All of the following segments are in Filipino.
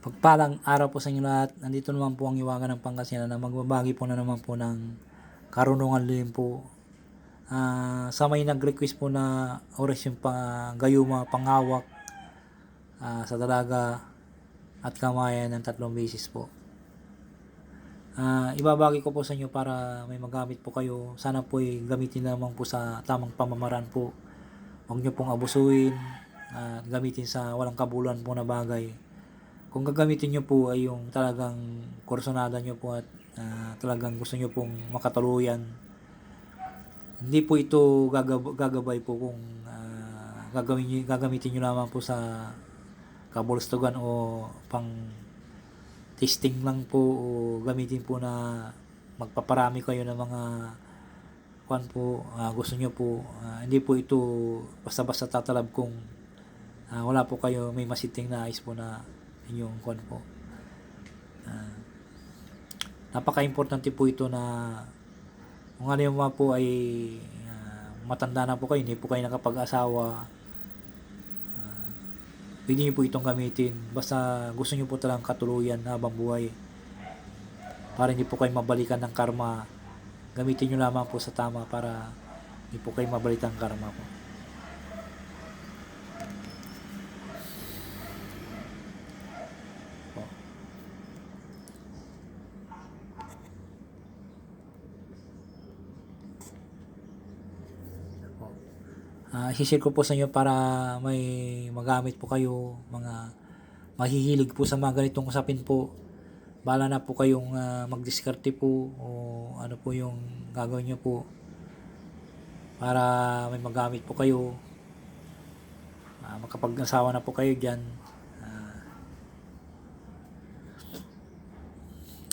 Pagpalang araw po sa inyo lahat. Nandito naman po ang iwagan ng Pangasinan na magbabagi po na naman po ng karunungan din po. Ah, sa may nag-request po na oras yung pang gayuma, pangawak ah, sa dalaga at kamayan ng tatlong beses po. Ah, ibabagi ko po sa inyo para may magamit po kayo. Sana po gamitin naman po sa tamang pamamaraan po. Huwag nyo pong abusuin at gamitin sa walang kabuluhan po na bagay. Kung gagamitin nyo po ay yung talagang kursonada nyo po at ah, talagang gusto nyo pong makatuluyan. Hindi po ito gagab- gagabay po kung ah, gagawin gagamitin nyo lamang po sa kabulstugan o pang testing lang po o gamitin po na magpaparami kayo ng mga kwan po ah, gusto nyo po ah, hindi po ito basta-basta tatalab kung ah, wala po kayo may masiting na ayos po na inyong kwan po Ah, napaka-importante po ito na kung ano yung mga po ay ah, matanda na po kayo hindi po kayo nakapag-asawa ah, pwede nyo po itong gamitin basta gusto nyo po talagang katuluyan habang buhay para hindi po kayo mabalikan ng karma gamitin nyo lamang po sa tama para hindi po kayo mabalikan ng karma po. Ah, share ko po sa inyo para may magamit po kayo, mga mahihilig po sa mga ganitong usapin po. Bala na po kayong ah, magdiskarte po o ano po yung gagawin nyo po para may magamit po kayo. Ah, makapag-asawa na po kayo dyan.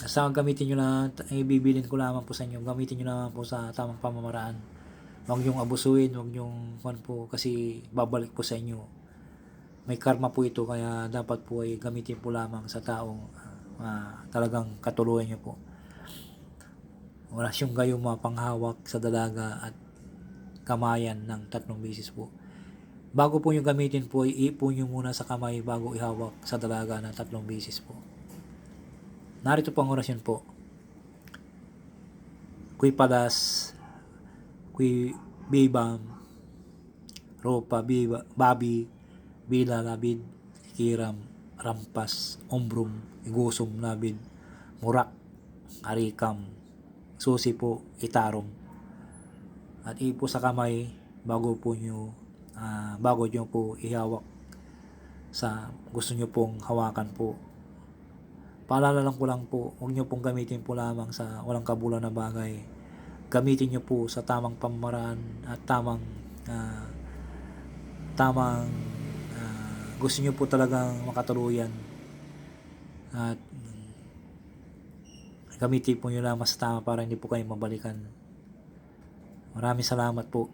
Basta gamitin nyo lang, ibibilin ko lamang po sa inyo, gamitin nyo lamang po sa tamang pamamaraan. Huwag nyong abusuin, huwag nyong kwan po kasi babalik po sa inyo. May karma po ito kaya dapat po ay gamitin po lamang sa taong ah, talagang katuluyan nyo po. Wala siyang gayong mga panghawak sa dalaga at kamayan ng tatlong beses po. Bago po nyo gamitin po, iipon nyo muna sa kamay bago ihawak sa dalaga ng tatlong beses po. Narito po ang orasyon po. Kuy padas, kuy bibam, ropa, biba, babi, bila, labid, kiram, rampas, ombrum, igusum, labid, murak, arikam, susi po, itarom. At ipo sa kamay bago po nyo, ah, bago nyo po ihawak sa gusto nyo pong hawakan po. Paalala lang ko lang po, huwag nyo pong gamitin po lamang sa walang kabulan na bagay. Gamitin nyo po sa tamang pamamaraan at tamang ah, tamang ah, gusto nyo po talagang makatuluyan. At gamitin po nyo lamang sa tama para hindi po kayo mabalikan. Maraming salamat po.